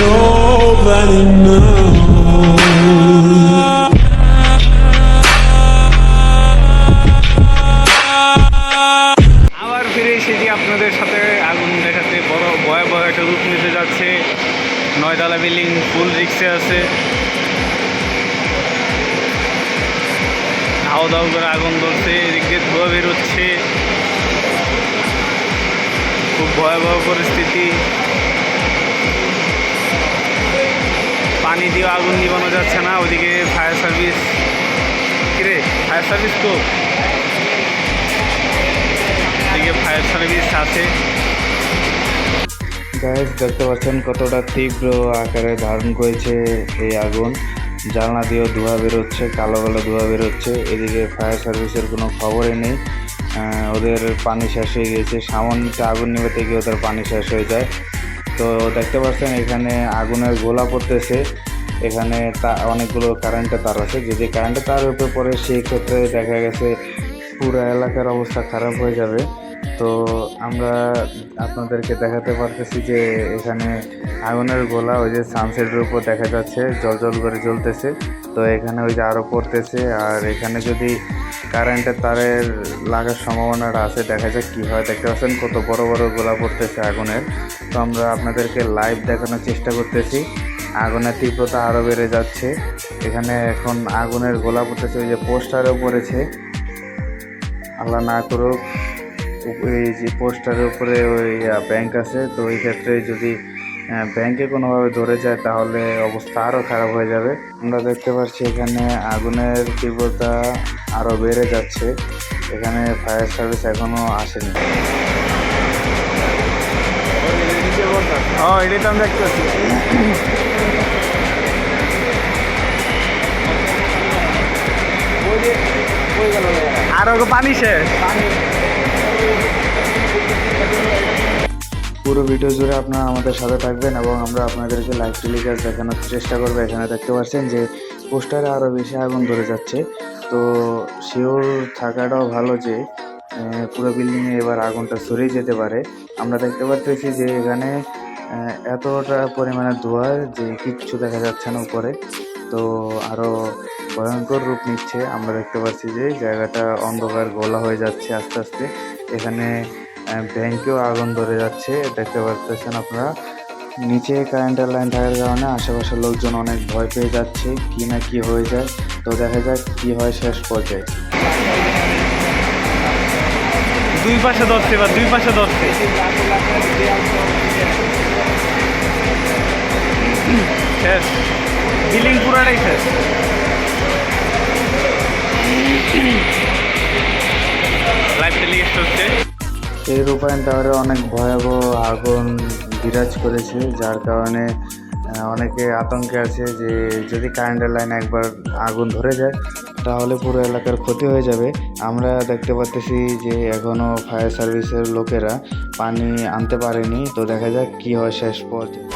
nobody knows. আবার ফিরে এসেছি আপনাদের সাথে আগুন দেখাতে। বড় ভয়াবহ একটা রূপ নিতে যাচ্ছে। নয়তলা বিল্ডিং ফুল রিক্সে আছে। ধাও ধাও করে আগুন ধরছে, এদিক দিয়ে ধোয়া বেরোচ্ছে। খুব ভয়াবহ পরিস্থিতি। পানি দিয়ে আগুন নিবানো যাচ্ছে না ওইদিকে ফায়ার সার্ভিস কিরে ফায়ার সার্ভিস তো? এদিকে ফায়ার সার্ভিস আছে। গ্যাস দেখতে পাচ্ছেন কতটা তীব্র আকারে ধারণ করেছে এই আগুন। জানলা দিয়েও ধোঁয়া বেরোচ্ছে, কালো কালো ধোঁয়া বেরোচ্ছে। এদিকে ফায়ার সার্ভিসের কোনো খবরই নেই। ওদের পানি শেষ হয়ে গিয়েছে। সামান্য আগুন নেভাতে গিয়ে ওদের পানি শেষ হয়ে যায়। তো দেখতে পাচ্ছেন এখানে আগুনের গোলা পড়তেছে। এখানে তা অনেকগুলো কারেন্টের তার আছে। যদি কারেন্টের তার উপরে পড়ে, সেই ক্ষেত্রে দেখা গেছে পুরো এলাকার অবস্থা খারাপ হয়ে যাবে। তো আমরা আপনাদেরকে দেখাতে পারতেছি যে এখানে আগুনের গোলা ওই যে সানসেটের উপর দেখা যাচ্ছে জল জল করে জ্বলতেছে। তো এখানে ওই যে আরও পড়তেছে, আর এখানে যদি কারেন্টের তারের লাগার সম্ভাবনাটা আছে, দেখা যাক কী হয়। দেখতে পাচ্ছেন কত বড় বড় গোলা পড়তেছে আগুনের। তো আমরা আপনাদেরকে লাইভ দেখানোর চেষ্টা করতেছি। আগুনের তীব্রতা আরও বেড়ে যাচ্ছে। এখানে এখন আগুনের গোলা পড়তেছে, ওই যে পোস্টারও পড়েছে। আল্লাহ না করুক এই যে পোস্টারের উপরে ওই ব্যাংক আছে তো ওই ক্ষেত্রে যদি ব্যাংকে কোনোভাবে ধরে যায় তাহলে অবস্থা আরও খারাপ হয়ে যাবে। আমরা দেখতে পাচ্ছি এখানে আগুনের তীব্রতা আরও বেড়ে যাচ্ছে। এখানে ফায়ার সার্ভিস এখনও আসেনি। ও এটাই তো আমি দেখতে পাচ্ছি পানি পুরো ভিডিও জুড়ে আপনারা আমাদের সাথে থাকবেন এবং আমরা আপনাদেরকে লাইভ টেলিকাস্ট দেখানোর চেষ্টা করব, এখানে দেখতে পাচ্ছেন যে পোস্টারে আরও বেশি আগুন ধরে যাচ্ছে। তো শিওর থাকাটাও ভালো যে পুরো বিল্ডিংয়ে এবার আগুনটা ছড়িয়ে যেতে পারে। আমরা দেখতে পাচ্ছি যে এখানে এতটা পরিমাণে ধোঁয়া যে কিচ্ছু দেখা যাচ্ছে না উপরে। তো আরও ভয়ঙ্কর রূপ নিচ্ছে। আমরা দেখতে পাচ্ছি যে জায়গাটা অন্ধকার, গোলা হয়ে যাচ্ছে আস্তে আস্তে। এখানে ব্যাংকেও আগুন ধরে যাচ্ছে, দেখতে পাচ্ছেন আপনারা। নিচে কারেন্টের লাইন থাকার কারণে আশেপাশের লোকজন অনেক ভয় পেয়ে যাচ্ছে, কি না কি হয়ে যায়। তো দেখা যাক কি হয় শেষ পর্যায়ে। দুই পাশে ধরছে বা দুই পাশে ধরছে। শেষ। বিল্ডিং পুরাটাই শেষ। লাইভ টেলিকাস্ট হচ্ছে এই রূপায়ণ টাওয়ারে অনেক ভয়াবহ আগুন বিরাজ করেছে যার কারণে অনেকে আতঙ্কে আছে যে যদি কারেন্টের লাইন একবার আগুন ধরে যায় তাহলে পুরো এলাকার ক্ষতি হয়ে যাবে। আমরা দেখতে পাচ্তেছি যে এখনও ফায়ার সার্ভিসের লোকেরা পানি আনতে পারেনি তো দেখা যাক কী হয় শেষ পর্যায়ে।